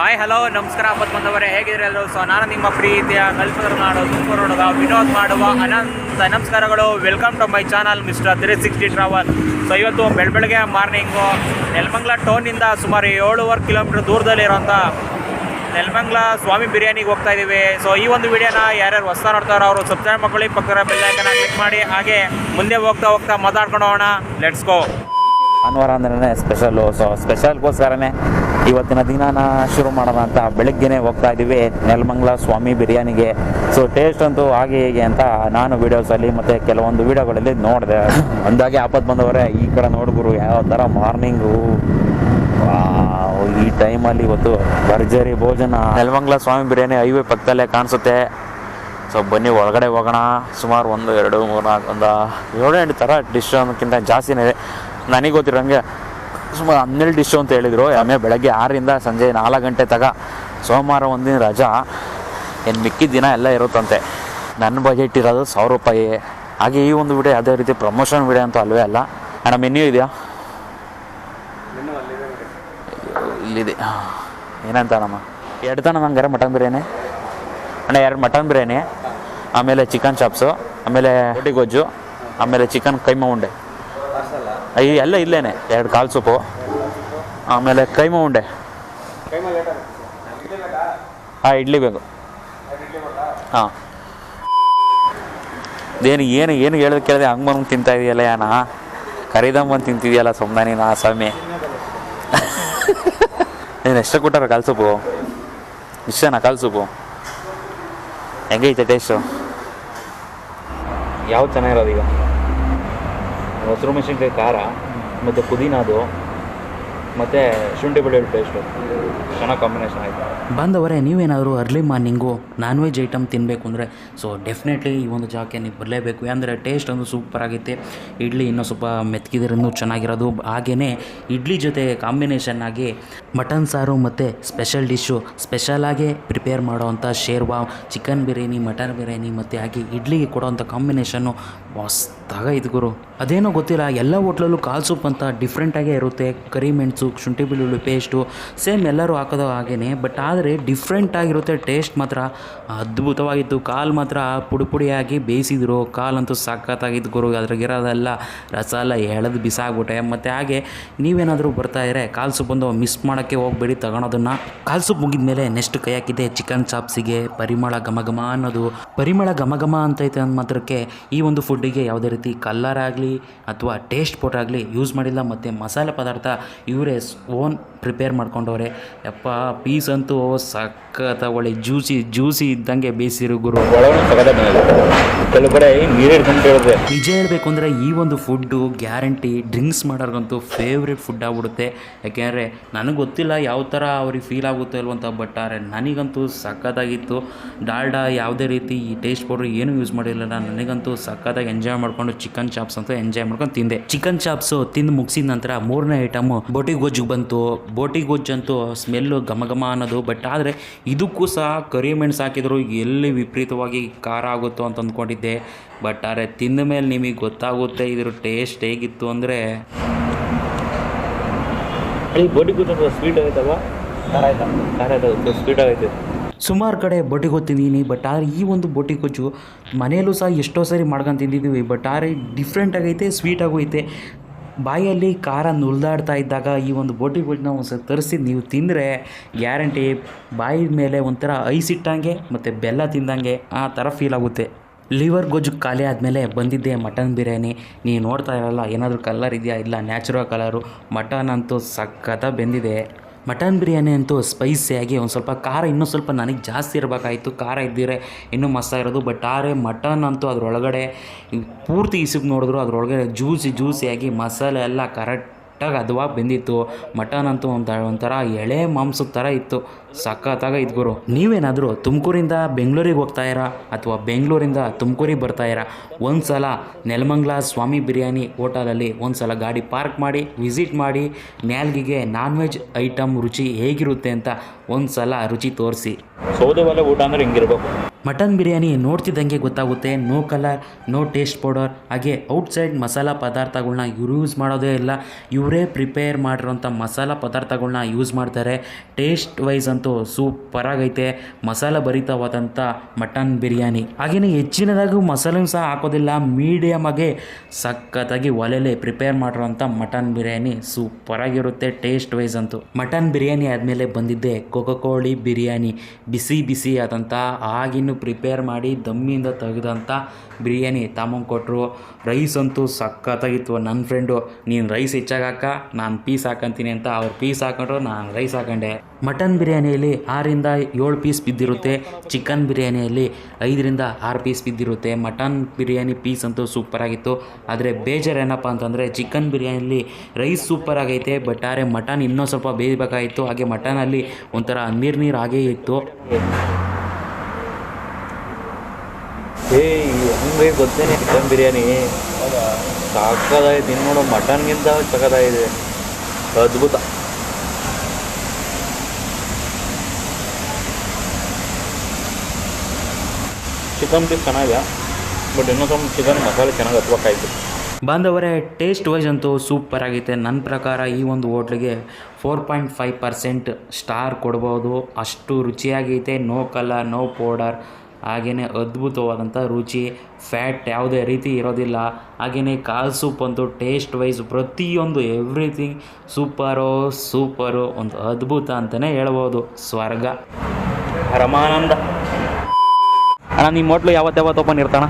Hi hello ನಮಸ್ಕಾರ, ಅಪ್ಪತ್ ಬಂದವರೇ. ಹೇಗಿದ್ರೆ ಎಲ್ಲರೂ? ಸೊ ನಾನು ನಿಮ್ಮ ಪ್ರೀತಿಯ ಕಲ್ಪದ್ರ ನಾಡು ತುಮಕೂರು ಹುಡುಗ, ವಿನೋದ್ ಮಾಡುವ ಅನಂತ ನಮಸ್ಕಾರಗಳು. Welcome to my channel mister three sixty travel so ಇವತ್ತು ಬೆಳಬೆಳಗ್ಗೆ ಮಾರ್ನಿಂಗು ನೆಲಮಂಗ್ಲ ಟೌನಿಂದ ಸುಮಾರು ಏಳುವರೆ ಕಿಲೋಮೀಟರ್ ದೂರದಲ್ಲಿರೋಂಥ ನೆಲಮಂಗ್ಲ ಸ್ವಾಮಿ ಬಿರಿಯಾನಿಗೆ ಹೋಗ್ತಾ ಇದ್ದೀವಿ. ಸೊ ಈ ಒಂದು ವಿಡಿಯೋನ ಯಾರ್ಯಾರು ಹೊಸ ನೋಡ್ತಾರೋ ಅವರು ಸಬ್ಸ್ಕ್ರೈಬ್ ಮಾಡ್ಕೊಳ್ಳಿ, ಪಕ್ಕದ ಬೆಲ್ಲೈಕನ ಕ್ಲಿಕ್ ಮಾಡಿ, ಹಾಗೆ ಮುಂದೆ ಹೋಗ್ತಾ ಹೋಗ್ತಾ ಮಾತಾಡ್ಕೊಂಡು ಹೋಗೋಣ. ಲೆಟ್ಸ್ ಗೋ ಭಾನುವಾರ ಅಂದ್ರೆ ಸ್ಪೆಷಲ್ಲು ಸೊ ಸ್ಪೆಷಲ್ಗೋಸ್ಕರನೇ ಇವತ್ತಿನ ದಿನಾನ ಶುರು ಮಾಡೋಣ ಅಂತ ಬೆಳಗ್ಗೆನೆ ಹೋಗ್ತಾ ಇದ್ದೀವಿ. ನೆಲಮಂಗ್ಲ ಸ್ವಾಮಿ ಬಿರಿಯಾನಿಗೆ. ಸೊ ಟೇಸ್ಟ್ ಅಂತೂ ಹಾಗೆ ಹೀಗೆ ಅಂತ ನಾನು ವೀಡಿಯೋಸಲ್ಲಿ ಮತ್ತು ಕೆಲವೊಂದು ವೀಡಿಯೋಗಳಲ್ಲಿ ನೋಡಿದೆ. ಅಂದಾಗೆ ಆಪತ್ತು ಬಂದವರೇ, ಈ ಕಡೆ ನೋಡ್ಗುರು ಯಾವ ಥರ ಮಾರ್ನಿಂಗು ಈ ಟೈಮಲ್ಲಿ ಇವತ್ತು ಭರ್ಜರಿ ಭೋಜನ. ನೆಲಮಂಗ್ಲ ಸ್ವಾಮಿ ಬಿರಿಯಾನಿ ಹೈವೇ ಪಕ್ಕದಲ್ಲೇ ಕಾಣಿಸುತ್ತೆ. ಸೊ ಬನ್ನಿ, ಒಳಗಡೆ ಹೋಗೋಣ. ಸುಮಾರು ಒಂದು, ಎರಡು, ಮೂರು, ನಾಲ್ಕು, ಒಂದು, ಏಳು, ಎಂಟು ಥರ ಡಿಶ್ ಅನ್ನೋಕ್ಕಿಂತ ಜಾಸ್ತಿನೇ ನನಗೆ ಗೊತ್ತಿರೋಂಗೆ ಸುಮಾರು ಹನ್ನೆರಡು ಡಿಶ್ಶು ಅಂತ ಹೇಳಿದರು. ಆಮೇಲೆ ಬೆಳಗ್ಗೆ ಆರರಿಂದ ಸಂಜೆ ನಾಲ್ಕು ಗಂಟೆ ತಗ ಸೋಮವಾರ ಒಂದಿನ ರಜಾ. ಏನು ಮಿಕ್ಕಿದ ದಿನ ಎಲ್ಲ ಇರುತ್ತಂತೆ. ನನ್ನ ಬಜೆಟ್ ಇರೋದು ಸಾವಿರ ರೂಪಾಯಿ. ಹಾಗೆ ಈ ಒಂದು ವಿಡಿಯೋ ಯಾವುದೇ ರೀತಿ ಪ್ರಮೋಷನ್ ವಿಡಿಯೋ ಅಂತ ಅಲ್ವೇ ಅಲ್ಲ. ಅಣ್ಣ ಮೆನ್ಯೂ ಇದೆಯಾ? ಇಲ್ಲಿದೆ. ಏನಂತ ಅಣ್ಣಮ್ಮ? ಎರಡು ತಾನ ಹಂಗಾರೆ ಮಟನ್ ಬಿರಿಯಾನಿ ಅಣ್ಣ, ಎರಡು ಮಟನ್ ಬಿರಿಯಾನಿ ಆಮೇಲೆ ಚಿಕನ್ ಚಾಪ್ಸು ಆಮೇಲೆ ರೋಟಿ ಗೊಜ್ಜು ಆಮೇಲೆ ಚಿಕನ್ ಕೈಮ ಉಂಡೆ. ಎಲ್ಲ ಇಲ್ಲೇನೆ. ಎರಡು ಕಾಲು ಸೊಪ್ಪು. ಆಮೇಲೆ ಕೈಮ ಉಂಡೆ. ಹಾಂ ಇಡ್ಲಿ ಬೇಕು. ಹಾಂ ಏನು ಏನು ಏನು ಹೇಳೋದು ಕೇಳಿದೆ, ಹಂಗೆ ಬಂದು ತಿಂತಾ ಇದೆಯಲ್ಲ ಯಾನ? ಕರಿದಂಬಂದು ತಿಂತಿದೆಯಲ್ಲ ಸುಮ್ಮನೆ ನೀನು, ಆ ಸ್ವಾಮಿ. ನೀನು ಎಷ್ಟು ಕೊಟ್ಟಾರ ಕಾಲು ಸೂಪು ಇಷ್ಟನಾ ಕಾಲು ಸೂಪು ಹೆಂಗೈತೆ ಟೇಸ್ಟು ಯಾವ್ದು ಚೆನ್ನಾಗಿರೋದು ಈಗ? ಮೊಸರು ಮೆಣಸಿನ್ಕಾಯಿ ಖಾರ, ಮತ್ತು ಪುದೀನದು ಮತ್ತು ಶುಂಠಿ ಬೆಳ್ಳುಳ್ಳಿ ಪೇಸ್ಟು ಚೆನ್ನಾಗಿ ಕಾಂಬಿನೇಷನ್ ಆಯಿತು. ಬಂದವರೇ ನೀವೇನಾದರೂ early morning non veg item ತಿನ್ನಬೇಕು ಅಂದರೆ ಸೊ ಡೆಫಿನೆಟ್ಲಿ ಈ ಒಂದು ಜಾಗಕ್ಕೆ ನೀವು ಬರಲೇಬೇಕು. ಅಂದರೆ ಟೇಸ್ಟ್ ಒಂದು ಸೂಪರ್ ಆಗುತ್ತೆ. ಇಡ್ಲಿ ಇನ್ನೂ ಸ್ವಲ್ಪ ಮೆತ್ಕಿದ್ರೆ ಇನ್ನೂ ಚೆನ್ನಾಗಿರೋದು. ಹಾಗೆಯೇ ಇಡ್ಲಿ ಜೊತೆ ಕಾಂಬಿನೇಷನ್ ಆಗಿ ಮಟನ್ ಸಾರು ಮತ್ತು ಸ್ಪೆಷಲ್ ಡಿಶ್ಶು ಸ್ಪೆಷಲಾಗಿ ಪ್ರಿಪೇರ್ ಮಾಡೋವಂಥ ಶೇರ್ವಾ ಚಿಕನ್ ಬಿರಿಯಾನಿ ಮಟನ್ ಬಿರಿಯಾನಿ, ಮತ್ತು ಹಾಗೆ ಇಡ್ಲಿಗೆ ಕೊಡೋವಂಥ ಕಾಂಬಿನೇಷನ್ನು ಮಸ್ತಾಗ ಇದು ಗುರು. ಅದೇನೋ ಗೊತ್ತಿಲ್ಲ, ಎಲ್ಲ ಹೋಟ್ಲಲ್ಲೂ ಕಾಲು ಸೂಪ್ ಅಂತ ಡಿಫ್ರೆಂಟಾಗೇ ಇರುತ್ತೆ. ಕರಿ ಮೆಣಸು, ಶುಂಠಿ ಬೆಳ್ಳುಳ್ಳಿ ಪೇಸ್ಟು ಸೇಮ್ ಎಲ್ಲರೂ ಹಾಕೋದು ಹಾಗೇ ಬಟ್ ಆದರೆ ಡಿಫ್ರೆಂಟಾಗಿರುತ್ತೆ ಟೇಸ್ಟ್ ಮಾತ್ರ. ಅದ್ಭುತವಾಗಿತ್ತು. ಕಾಲು ಮಾತ್ರ ಪುಡಿ ಪುಡಿಯಾಗಿ ಬೇಯಿಸಿದ್ರು. ಕಾಲಂತೂ ಸಖತ್ತಾಗಿದ್ದು ಗುರು. ಅದ್ರಾಗಿರೋದೆಲ್ಲ ರಸ ಎಲ್ಲ ಎಳೆದು ಬಿಸಾಗ್ಬಿಟ್ಟೆ ಮತ್ತು ಹಾಗೆ ನೀವೇನಾದರೂ ಬರ್ತಾ ಇದ್ರೆ ಕಾಲು ಸೂಪ್ ಒಂದು ಮಿಸ್ ಮಾಡೋಕ್ಕೆ ಹೋಗ್ಬೇಡಿ ತಗೊಳೋದನ್ನು. ಕಾಲು ಸೂಪ್ ಮುಗಿದ ಮೇಲೆ ನೆಕ್ಸ್ಟ್ ಕೈ ಹಾಕಿದ್ದೆ ಚಿಕನ್ ಚಾಪ್ಸಿಗೆ ಪರಿಮಳ ಗಮಗಮ ಅನ್ನೋದು. ಪರಿಮಳ ಘಮ ಘಮ ಅಂತೈತೆ ಅಂದ ಮಾತ್ರಕ್ಕೆ ಈ ಒಂದು ಫುಡ್ಡಿಗೆ ಯಾವುದೇ ರೀತಿ ಕಲ್ಲರ್ ಆಗಲಿ ಅಥವಾ ಟೇಸ್ಟ್ ಪೋಟ್ ಆಗಲಿ ಯೂಸ್ ಮಾಡಿಲ್ಲ, ಮತ್ತು ಮಸಾಲೆ ಪದಾರ್ಥ ಇವರೇ ಓನ್ ಪ್ರಿಪೇರ್ ಮಾಡ್ಕೊಂಡವ್ರೆ. ಯಪ್ಪ, ಪೀಸ್ ಅಂತೂ ಸಕ್ಕತ್ತ ಒಳ್ಳೆ ಜ್ಯೂಸಿ ಜ್ಯೂಸಿ ಇದ್ದಂಗೆ ಬೇಯಿಸಿರು ಗುರು. ನಿಜ ಹೇಳಬೇಕು ಅಂದರೆ ಈ ಒಂದು ಫುಡ್ಡು ಗ್ಯಾರಂಟಿ ಡ್ರಿಂಕ್ಸ್ ಮಾಡೋರ್ಗಂತೂ ಫೇವ್ರೇಟ್ ಫುಡ್ ಆಗ್ಬಿಡುತ್ತೆ. ಯಾಕೆಂದರೆ ನನಗೆ ಗೊತ್ತಿಲ್ಲ ಯಾವ ಥರ ಅವ್ರಿಗೆ ಫೀಲ್ ಆಗುತ್ತೆ ಅಲ್ವಂತ ಬಟ್ ಆದರೆ ನನಗಂತೂ ಸಖತ್ತಾಗಿತ್ತು. ಡಾಲ್ಡಾ ಯಾವುದೇ ರೀತಿ ಈ ಟೇಸ್ಟ್ ಪೌಡ್ರ್ ಏನೂ ಯೂಸ್ ಮಾಡಿರಲಿಲ್ಲ. ನನಗಂತೂ ಸಖತ್ತಾಗಿ ಎಂಜಾಯ್ ಮಾಡಿಕೊಂಡು ಚಿಕನ್ ಚಾಪ್ಸ್ ಅಂತೂ ಎಂಜಾಯ್ ಮಾಡ್ಕೊಂಡು ತಿಂದೆ. ಚಿಕನ್ ಚಾಪ್ಸು ತಿಂದು ಮುಗಿಸಿದ ನಂತರ ಮೂರನೇ ಐಟಮು ಬೋಟಿ ಗೊಜ್ಜಿಗೆ ಬಂತು. ಬೋಟಿ ಗೊಜ್ಜಂತೂ ಸ್ಮೆಲ್ಲು ಘಮ ಘಮ ಅನ್ನೋದು ಬಟ್ ಆದರೆ ಇದಕ್ಕೂ ಸಹ ಕರಿ ಮೆಣಸು ಹಾಕಿದ್ರು. ಎಲ್ಲಿ ವಿಪರೀತವಾಗಿ ಖಾರ ಆಗುತ್ತೋ ಅಂತ ಅಂದ್ಕೊಂಡಿದ್ದೆ ಬಟ್ ಆದರೆ ತಿಂದ ಮೇಲೆ ನಿಮಗೆ ಗೊತ್ತಾಗುತ್ತೆ ಇದ್ರ ಟೇಸ್ಟ್ ಹೇಗಿತ್ತು ಅಂದರೆ. ಸುಮಾರು ಕಡೆ ಬೋಟಿ ಗೊತ್ತಿದ್ದೀನಿ ಬಟ್ ಆದರೆ ಈ ಒಂದು ಬೋಟಿ ಗೊಜ್ಜು ಮನೆಯಲ್ಲೂ ಸಹ ಎಷ್ಟೋ ಸರಿ ಮಾಡ್ಕೊಂಡು ತಿಂದಿದ್ದೀವಿ ಬಟ್ ಆದರೆ ಡಿಫ್ರೆಂಟ್ ಆಗೈತೆ ಸ್ವೀಟ್ ಆಗೈತೆ ಬಾಯಲ್ಲಿ ಖಾರ ನುಲ್ದಾಡ್ತಾ ಇದ್ದಾಗ ಈ ಒಂದು ಬೋಟಿ ಗೊಜ್ಜನ್ನ ಒಂದು ಸಲ ತರಿಸಿ ನೀವು ತಿಂದರೆ ಗ್ಯಾರಂಟಿ ಬಾಯಿ ಮೇಲೆ ಒಂಥರ ಐಸ್ ಇಟ್ಟಂಗೆ ಮತ್ತು ಬೆಲ್ಲ ತಿಂದಂಗೆ ಆ ಥರ ಫೀಲ್ ಆಗುತ್ತೆ. ಲಿವರ್ ಗೊಜ್ಜು ಖಾಲಿ ಆದಮೇಲೆ ಬಂದಿದ್ದೆ ಮಟನ್ ಬಿರಿಯಾನಿ. ನೀವು ನೋಡ್ತಾ ಇರಲ್ಲ, ಏನಾದರೂ ಕಲರ್ ಇದೆಯಾ? ಇಲ್ಲ ನ್ಯಾಚುರಲ್ ಕಲರು ಮಟನ್ ಅಂತೂ ಸಖತ್ತ ಬೆಂದಿದೆ. ಮಟನ್ ಬಿರಿಯಾನಿ ಅಂತೂ ಸ್ಪೈಸಿಯಾಗಿ ಒಂದು ಸ್ವಲ್ಪ ಖಾರ, ಇನ್ನೂ ಸ್ವಲ್ಪ ನನಗೆ ಜಾಸ್ತಿ ಇರಬೇಕಾಯಿತು. ಖಾರ ಇದ್ದಿರೆ ಇನ್ನೂ ಮಸ್ತಾಗಿರೋದು ಬಟ್ ಆದರೆ ಮಟನ್ ಅಂತೂ ಅದರೊಳಗಡೆ, ಪೂರ್ತಿ ಇಸುಗ್ ನೋಡಿದ್ರು ಅದರೊಳಗಡೆ ಜ್ಯೂಸಿ ಜ್ಯೂಸಿಯಾಗಿ ಮಸಾಲೆ ಎಲ್ಲ ಕರೆಕ್ಟಾಗಿ ಹದವಾಗಿ ಬೆಂದಿತ್ತು. ಮಟನ್ ಅಂತೂ ಒಂದು ಒಂಥರ ಎಳೆ ಮಾಂಸದ ಥರ ಇತ್ತು. ಸಖತ್ತಾಗ ಗುರು. ನೀವೇನಾದರೂ ತುಮಕೂರಿಂದ ಬೆಂಗಳೂರಿಗೆ ಹೋಗ್ತಾ ಇರಾ? ಅಥವಾ ಬೆಂಗಳೂರಿಂದ ತುಮಕೂರಿಗೆ ಬರ್ತಾ ಇರಾ? ಒಂದು ಸಲ ನೆಲಮಂಗ್ಲ ಸ್ವಾಮಿ ಬಿರಿಯಾನಿ ಹೋಟೆಲಲ್ಲಿ ಒಂದು ಸಲ ಗಾಡಿ ಪಾರ್ಕ್ ಮಾಡಿ, ವಿಸಿಟ್ ಮಾಡಿ ನ್ಯಾಲ್ಗಿಗೆ ನಾನ್ ವೆಜ್ ಐಟಮ್ ರುಚಿ ಹೇಗಿರುತ್ತೆ ಅಂತ ಒಂದು ಸಲ ರುಚಿ ತೋರಿಸಿ. ಸೌದೆ ಒಲೆ ಊಟ ಅಂದ್ರೆ ಹಿಂಗಿರ್ಬೇಕು. ಮಟನ್ ಬಿರಿಯಾನಿ ನೋಡ್ತಿದ್ದಂಗೆ ಗೊತ್ತಾಗುತ್ತೆ. No colour no taste powder ಹಾಗೆ ಔಟ್ಸೈಡ್ ಮಸಾಲ ಪದಾರ್ಥಗಳನ್ನ ಇವರು ಯೂಸ್ ಮಾಡೋದೇ ಇಲ್ಲ. ಇವರೇ ಪ್ರಿಪೇರ್ ಮಾಡಿರೋಂಥ ಮಸಾಲ ಪದಾರ್ಥಗಳನ್ನ ಯೂಸ್ ಮಾಡ್ತಾರೆ. ಟೇಸ್ಟ್ ವೈಸ್ ಅಂತೂ ಸೂಪರಾಗೈತೆ ಮಸಾಲ ಭರಿತವಾದಂಥ ಮಟನ್ ಬಿರಿಯಾನಿ. ಹಾಗೆಯೇ ಹೆಚ್ಚಿನದಾಗೂ ಮಸಾಲೆನೂ ಸಹ ಹಾಕೋದಿಲ್ಲ. ಮೀಡಿಯಮ್ ಆಗಿ ಸಖತ್ತಾಗಿ ಒಲೆಯಲ್ಲಿ ಪ್ರಿಪೇರ್ ಮಾಡಿರೋಂಥ ಮಟನ್ ಬಿರಿಯಾನಿ ಸೂಪರಾಗಿರುತ್ತೆ ಟೇಸ್ಟ್ ವೈಸ್ ಅಂತೂ. ಮಟನ್ ಬಿರಿಯಾನಿ ಆದಮೇಲೆ ಬಂದಿದ್ದೆ ಕೋಳಿ ಬಿರಿಯಾನಿ. ಬಿಸಿ ಬಿಸಿ ಆದಂಥ ಆಗಿನ್ನು ಪ್ರಿಪೇರ್ ಮಾಡಿ ದಮ್ಮಿಂದ ತೆಗೆದಂಥ ಬಿರಿಯಾನಿ. ತಮ್ಮಂಗೆ ಕೊಟ್ಟರು ರೈಸ್ ಅಂತೂ ಸಖತ್ತಾಗಿತ್ತು ನನ್ನ ಫ್ರೆಂಡು ನೀನು ರೈಸ್ ಹೆಚ್ಚಾಗಾಕ ನಾನು ಪೀಸ್ ಹಾಕಂತೀನಿ ಅಂತ ಅವ್ರು ಪೀಸ್ ಹಾಕೊಂಡ್ರು, ನಾನು ರೈಸ್ ಹಾಕೊಂಡೆ. ಮಟನ್ ಬಿರಿಯಾನಿಯಲ್ಲಿ ಆರಿಂದ ಏಳು ಪೀಸ್ ಬಿದ್ದಿರುತ್ತೆ. ಚಿಕನ್ ಬಿರಿಯಾನಿಯಲ್ಲಿ ಐದರಿಂದ ಆರು ಪೀಸ್ ಬಿದ್ದಿರುತ್ತೆ. ಮಟನ್ ಬಿರಿಯಾನಿ ಪೀಸ್ ಅಂತೂ ಸೂಪರಾಗಿತ್ತು ಆದರೆ ಬೇಜಾರು ಏನಪ್ಪ ಅಂತಂದರೆ ಚಿಕನ್ ಬಿರಿಯಾನಿಯಲ್ಲಿ ರೈಸ್ ಸೂಪರ್ ಆಗೈತೆ ಬಟ್ ಆದರೆ ಮಟನ್ ಇನ್ನೂ ಸ್ವಲ್ಪ ಬೇಯಬೇಕಾಗಿತ್ತು ಹಾಗೆ ಮಟನಲ್ಲಿ ಒಂಥರ ನೀರು ನೀರು ಆಗೇ ಇತ್ತು. ಏ ಹೆಂಗೆ ಗೊತ್ತೇನೆ ಚಿಕನ್ ಬಿರಿಯಾನಿ. ಸಾಕಾಗಿದೆ ಇನ್ನು ನೋಡು ಮಟನ್ಗಿಂತ ಸಖತ್ತಾಗಿದೆ ಅದ್ಭುತ. ಚಿಕನ್ ಪೀಸ್ ಚೆನ್ನಾಗಿದೆ ಬಟ್ ಇನ್ನೂ ಸ್ವಲ್ಪ ಚಿಕನ್ ಮಸಾಲೆ ಚೆನ್ನಾಗಿ ಹತ್ಬೇಕಾಯ್ತು. ಬಾಂಧವರೇ ಟೇಸ್ಟ್ ವೈಸ್ ಅಂತೂ ಸೂಪರ್ ಆಗಿದೆ. ನನ್ನ ಪ್ರಕಾರ ಈ ಒಂದು ಹೋಟ್ಲಿಗೆ four point five percent star ಕೊಡ್ಬೋದು. ಅಷ್ಟು ರುಚಿಯಾಗೈತೆ. ನೋ ಕಲರ್ ನೋ ಪೌಡರ್ ಹಾಗೆಯೇ ಅದ್ಭುತವಾದಂಥ ರುಚಿ ಫ್ಯಾಟ್ ಯಾವುದೇ ರೀತಿ ಇರೋದಿಲ್ಲ. ಹಾಗೆಯೇ ಕಾಲು ಸೂಪ್ ಅಂತೂ ಟೇಸ್ಟ್ ವೈಸ್ ಪ್ರತಿಯೊಂದು ಎವ್ರಿಥಿಂಗ್ ಸೂಪರು ಸೂಪರು ಒಂದು ಅದ್ಭುತ ಅಂತಲೇ ಹೇಳ್ಬೋದು. ಸ್ವರ್ಗ. ರಮಾನಂದ ಅಣ್ಣ ನಿಮ್ಮ ಹೋಟ್ಲು ಯಾವತ್ತು ಯಾವತ್ತು ಓಪನ್ ಇರ್ತಾನ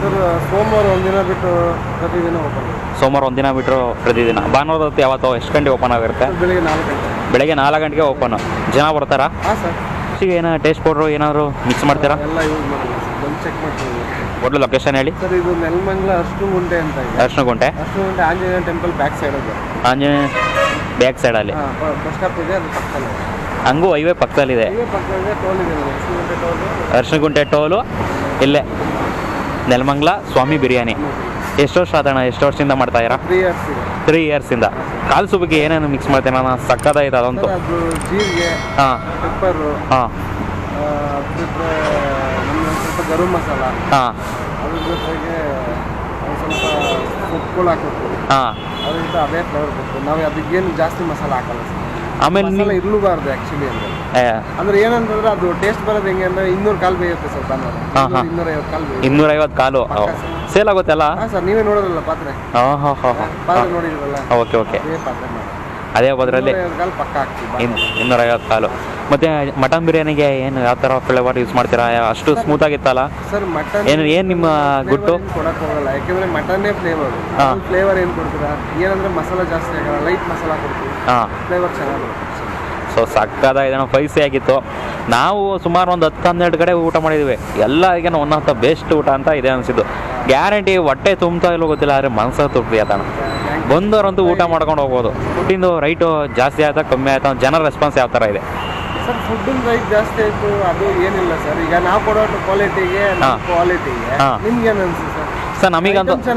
ಸರ್ ಸೋಮವಾರ ಒಂದಿನ ಬಿಟ್ಟು ಪ್ರತಿದಿನ ಓಪನ್ ಸೋಮವಾರ ಒಂದಿನ ಬಿಟ್ಟರು ಪ್ರತಿದಿನ. ಭಾನುವಾರ ಹೊತ್ತು ಯಾವತ್ತು ಎಷ್ಟು ಗಂಟೆ ಓಪನ್ ಆಗಿರುತ್ತೆ ಬೆಳಿಗ್ಗೆ ನಾಲ್ಕು ಗಂಟೆ. ಬೆಳಗ್ಗೆ ನಾಲ್ಕು ಗಂಟೆಗೆ ಓಪನ್ ಜನ ಬರ್ತಾರಾ? ಹಾಂ ಸರ್. ಈಗ ಏನೋ ಟೇಸ್ಟ್ ಪೌಡ್ರು ಏನಾದರೂ ಮಿಕ್ಸ್ ಮಾಡ್ತೀರಾ? ಎಲ್ಲ ಯೂಸ್ ಮಾಡಿಲ್ಲ ಸರ್ ಬಂದು ಚೆಕ್ ಮಾಡ್ತೀವಿ ಹೋಟ್ಲು ಲೊಕೇಶನ್ ಹೇಳಿ? ಸರ್ ಇದು ನೆಲಮಂಗ್ಲ ಅಷ್ಟು ಗುಂಟೆ ಅಂತ ಇದೆ. ಅರ್ಶಿನ ಗುಂಟೆ ಅಷ್ಟು ಗುಂಟೆ ಆಂಜನೇಯ ಟೆಂಪಲ್ ಬ್ಯಾಕ್ ಸೈಡ್ ಅದು. ಆಂಜನೇಯ ಬ್ಯಾಕ್ ಸೈಡಲ್ಲಿ ಅಲ್ಲಿ? ಬಸ್ ಸ್ಟಾಪ್ ಇದೆ ಅದು ಪಕ್ಕದಲ್ಲಿ. ಹಂಗೂ ಹೈವೇ ಪಕ್ಕದಲ್ಲಿದೆ. ಹೈವೇ ಪಕ್ಕದಲ್ಲಿ ಟೋಲ್ ಇದೆ ನೋಡಿ ಅಷ್ಟು ಗುಂಟೆ ಟೋಲ್ ಅರ್ಶಿನ ಗುಂಟೆ ಟೋಲು ಇಲ್ಲೇ. ನೆಲಮಂಗ್ಲ ಸ್ವಾಮಿ ಬಿರಿಯಾನಿ. ಎಷ್ಟು ವರ್ಷ ಆದಣ್ಣ ಎಷ್ಟು ವರ್ಷದಿಂದ ಮಾಡ್ತಾ ಇದ್ದೀರಾ? ತ್ರೀ ಇಯರ್ಸ್ ಇದೆ. ತ್ರೀ ಇಯರ್ಸಿಂದ ಕಾಲು ಸೂಪಿಗೆ ಏನೇನು ಮಿಕ್ಸ್ ಮಾಡ್ತೇನೆ ನಾನು? ಸಕ್ಕತ್ತಾಗಿದೆ ಅದಂತೂ. ಅದು ಜೀರಿಗೆ ಹಾಂ. ಪೆಪ್ಪರು ಹಾಂ. ಅದು ಬಿಟ್ಟರೆ ನಮ್ಗೆ ಸ್ವಲ್ಪ ಗರಂ ಮಸಾಲ. ಹಾಂ. ಅದ್ರ ಜೊತೆಗೆ ಒಂದು ಸ್ವಲ್ಪ ಉಪ್ಪುಗಳು ಹಾಕಬೇಕು ಹಾಂ. ಅದರಿಂದ ಅದೇ ಫ್ಲೇವರ್ ಬರ್ತದೆ ನಾವು ಅದಕ್ಕೇನು ಜಾಸ್ತಿ ಮಸಾಲ ಹಾಕಲ್ಲ ಆಮೇಲೆ ಮಸಾಲ ನೀವು ಇರ್ಲೂಬಾರ್ದು ಆ್ಯಕ್ಚುಲಿ ಅಂದರೆ. ಅಂದ್ರೆ ಏನಂತಂದ್ರೆ ಅದು ಟೇಸ್ಟ್ ಬರೋದು ಹೆಂಗೆ ಅಂದ್ರೆ ಇನ್ನೂರು ಕಾಲು ಬೇಯುತ್ತೆ ಸರ್ ಬಾಂಧವ ಹಾ, ಹಾ. ಇನ್ನೂರೈವತ್ತು ಕಾಲು ಬೇಯುತ್ತೆ. ಇನ್ನೂರೈವತ್ತು ಕಾಲು. ಸೇಲ್ ಆಗುತ್ತೆ ಅಲ್ಲ? ಸರ್ ನೀವೇ ನೋಡೋದಲ್ಲ ಪಾತ್ರೆ. ಹಾಂ ಹಾಂ ಹಾಂ ಪಾತ್ರೆ ನೋಡಿದ್ರಲ್ಲ? Okay okay. ಅದೇ ಪಾತ್ರೆ ಮಾಡಿ ಅದೇ ಇನ್ನೂರೈವತ್ತು ಕಾಲು ಪಕ್ಕ ಹಾಕ್ತೀವಿ ಇನ್ ಇನ್ನೂರೈವತ್ತು ಕಾಲು. ಮತ್ತು ಮಟನ್ ಬಿರಿಯಾನಿಗೆ ಏನು ಯಾವ ಥರ ಫ್ಲೇವರ್ ಯೂಸ್ ಮಾಡ್ತೀರಾ? ಯಾ- ಅಷ್ಟು ಸ್ಮೂತ್ ಆಗಿತ್ತಲ್ಲ? ಸರ್ ಮಟನ್ ಏನು ಏನು ನಿಮ್ಮ ಗುಟ್ಟು? ಕೊಡಕ್ ಹೋಗಲ್ಲ. ಯಾಕಂದ್ರೆ ಮಟನ್ನೇ ಫ್ಲೇವರ್ ಹಾ. ಫ್ಲೇವರ್ ಏನು ಕೊಡ್ತೀರಾ? ಏನಂದ್ರೆ ಮಸಾಲ ಜಾಸ್ತಿ ಆಗಲ್ಲ. ಲೈಟ್ ಮಸಾಲ ಕೊಡ್ತೀವಿ. ಹಾಂ. ಫ್ಲೇವರ್ ಚೆನ್ನಾಗಿ ಬರುತ್ತೆ ಸೊ ಸಕ್ಕದಾಗಿದೆ ನಾವು ಫೈಸಿ ಆಗಿತ್ತು. ನಾವು ಸುಮಾರು ಒಂದು ಹತ್ತು ಹನ್ನೆರಡು ಕಡೆ ಊಟ ಮಾಡಿದ್ವಿ. ಎಲ್ಲರಿಗೇನು ಒನ್ ಆಫ್ ದ ಬೆಸ್ಟ್ ಊಟ ಅಂತ ಇದೆ ಅನಿಸಿದ್ದು. ಗ್ಯಾರಂಟಿ ಹೊಟ್ಟೆ ತುಂಬ್ತಾ ಇಲ್ಲ ಗೊತ್ತಿಲ್ಲ ಆದರೆ ಮನಸ್ಸು ತೃಪ್ತಿ ಆತನ ಬಂದವರಂತೂ ಊಟ ಮಾಡ್ಕೊಂಡು ಹೋಗ್ಬೋದು. ಫುಡ್ಡಿಂದು ರೈಟು ಜಾಸ್ತಿ ಆಯ್ತಾ ಕಮ್ಮಿ ಆಯ್ತಾ ಜನರ ರೆಸ್ಪಾನ್ಸ್ ಯಾವ ಥರ ಇದೆ? ಸರ್ ಫುಡ್ಡಿನ ರೈಟ್ ಜಾಸ್ತಿ ಆಯಿತು ಅದು ಏನಿಲ್ಲ ಸರ್. ಈಗ ನಾವು ಕೊಡೋ ಕ್ವಾಲಿಟಿಗೆ. ಕ್ವಾಲಿಟಿಗೆ ಹಾ. ನಿಮ್ಗೆ ಏನು ಅನ್ಸುತ್ತೆ ಸರ್? ಸರ್ ನಮಗಂತೂ ಅಂತ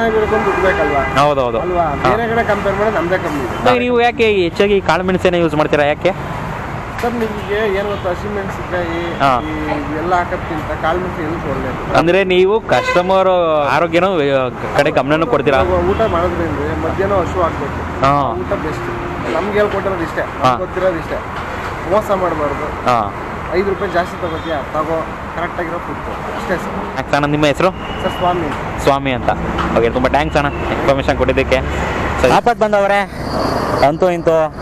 ದುಡ್ಬೇಕಲ್ವಾ ಹೌದೌದು. ಅಲ್ವಾ? ಬೇರೆ ಕಡೆ ಕಂಪೇರ್ ಮಾಡಿ ನಮ್ದೇ ಕಮ್ಮಿ ಇದೆ. ನೀವು ಯಾಕೆ ಹೆಚ್ಚಾಗಿ ಕಾಳು ಮೆಣಸೇನೆ ಯೂಸ್ ಮಾಡ್ತೀರಾ ಯಾಕೆ? ಅಂದರೆ ನೀವು ಕಸ್ಟಮರ್ ಆರೋಗ್ಯನೂ ಕಡೆ ಗಮನನೂ ಕೊಡ್ತೀರಾ? ಊಟ ಮಾಡೋದ್ರಿಂದ ಮಧ್ಯಾಹ್ನ ಹಸು ಆಗ್ಬೇಕು. ಹಾಂ. ಊಟ ಬೆಸ್ಟ್ ನಮ್ಗೆ ಹೇಳ್ಕೊಟ್ಟಿರೋದು ಇಷ್ಟೇ. ಗೊತ್ತಿರೋದು ಇಷ್ಟೇ. ಮೋಸ ಮಾಡಬಾರ್ದು. ಹಾಂ. ಐದು ರೂಪಾಯಿ ಜಾಸ್ತಿ ತಗೋತೀಯ? ತಗೋ. ಕರೆಕ್ಟಾಗಿರೋ ಫುಡ್ ಅಷ್ಟೇ ಸರ್. ಥ್ಯಾಂಕ್ಸ್ ಅಣ್ಣ. ನಿಮ್ಮ ಹೆಸರು? ಸರ್ ಸ್ವಾಮಿ ಸ್ವಾಮಿ ಅಂತ. ಓಕೆ ತುಂಬ ಥ್ಯಾಂಕ್ಸ್ ಅಣ್ಣ. ಇನ್ಫಾರ್ಮೇಷನ್ ಕೊಟ್ಟಿದ್ದಕ್ಕೆ. ಸರಿ. ಆಪತ್ ಬಂದವರೇ. ಅಂತೂ ಇಂತೂ.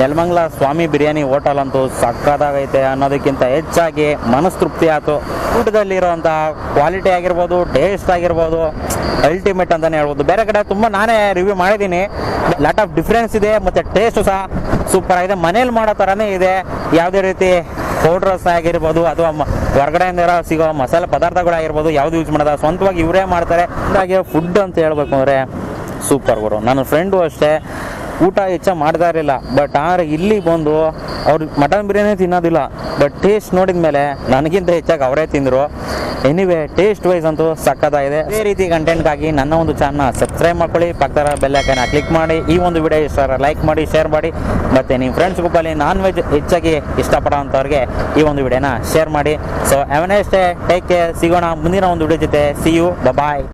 ನೆಲಮಂಗ್ಲ ಸ್ವಾಮಿ ಬಿರಿಯಾನಿ ಹೋಟೆಲ್ ಅಂತೂ ಸಕ್ಕತ್ತಾಗೈತೆ ಅನ್ನೋದಕ್ಕಿಂತ ಹೆಚ್ಚಾಗಿ ಮನಸ್ತೃಪ್ತಿ ಆಯಿತು. ಊಟದಲ್ಲಿರೋಂಥ ಕ್ವಾಲಿಟಿ ಆಗಿರ್ಬೋದು ಟೇಸ್ಟ್ ಆಗಿರ್ಬೋದು ಅಲ್ಟಿಮೇಟ್ ಅಂತಲೇ ಹೇಳ್ಬೋದು. ಬೇರೆ ಕಡೆ ತುಂಬ ನಾನೇ ರಿವ್ಯೂ ಮಾಡಿದ್ದೀನಿ. ಲಾಟ್ ಆಫ್ ಡಿಫ್ರೆನ್ಸ್ ಇದೆ, ಮತ್ತು ಟೇಸ್ಟು ಸಹ ಸೂಪರ್ ಆಗಿದೆ. ಮನೇಲಿ ಮಾಡೋ ಥರನೇ ಇದೆ. ಯಾವುದೇ ರೀತಿ ಪೌಡ್ರಸ್ ಆಗಿರ್ಬೋದು ಅಥವಾ ಹೊರಗಡೆಯಿಂದ ಸಿಗೋ ಮಸಾಲೆ ಪದಾರ್ಥಗಳಾಗಿರ್ಬೋದು, ಯಾವುದು ಯೂಸ್ ಮಾಡೋದ, ಸ್ವಂತವಾಗಿ ಇವರೇ ಮಾಡ್ತಾರೆ. ಹಾಗೆ ಫುಡ್ ಅಂತ ಹೇಳ್ಬೇಕು ಅಂದರೆ ಸೂಪರ್ ಗುರು. ನನ್ನ ಫ್ರೆಂಡು ಅಷ್ಟೇ. ಊಟ ಹೆಚ್ಚಾಗಿ ಮಾಡ್ತಾ ಇರಲಿಲ್ಲ. ಬಟ್ ಆದ್ರೆ ಇಲ್ಲಿ ಬಂದು ಅವ್ರು ಮಟನ್ ಬಿರಿಯಾನಿ ತಿನ್ನೋದಿಲ್ಲ. ಬಟ್ ಟೇಸ್ಟ್ ನೋಡಿದ ಮೇಲೆ ನನಗಿಂತ ಹೆಚ್ಚಾಗಿ ಅವರೇ ತಿಂದರು. ಎನಿವೆ ಟೇಸ್ಟ್ ವೈಸ್ ಅಂತೂ ಸಕ್ಕತ್ತಾಗಿದೆ. ಅದೇ ರೀತಿ ಕಂಟೆಂಟ್ಗಾಗಿ ನನ್ನ ಒಂದು ಚಾನಲ್ ಸಬ್ಸ್ಕ್ರೈಬ್ ಮಾಡ್ಕೊಳ್ಳಿ. ಪಕ್ಕದ ಬೆಲ್ ಐಕನ್ನ ಕ್ಲಿಕ್ ಮಾಡಿ. ಈ ಒಂದು ವಿಡಿಯೋ ಇಷ್ಟ ಲೈಕ್ ಮಾಡಿ ಶೇರ್ ಮಾಡಿ. ಮತ್ತು ನಿಮ್ಮ ಫ್ರೆಂಡ್ಸ್ ಗ್ರೂಪಲ್ಲಿ ನಾನ್ ವೆಜ್ ಹೆಚ್ಚಾಗಿ ಇಷ್ಟಪಡೋವಂಥವ್ರಿಗೆ ಈ ಒಂದು ವಿಡಿಯೋನ ಶೇರ್ ಮಾಡಿ. ಸೊ ಅಷ್ಟೇ ಟೇಕ್ ಕೇರ್ ಸಿಗೋಣ. ಮುಂದಿನ ಒಂದು ವಿಡಿಯೋ ಜೊತೆ. C you bye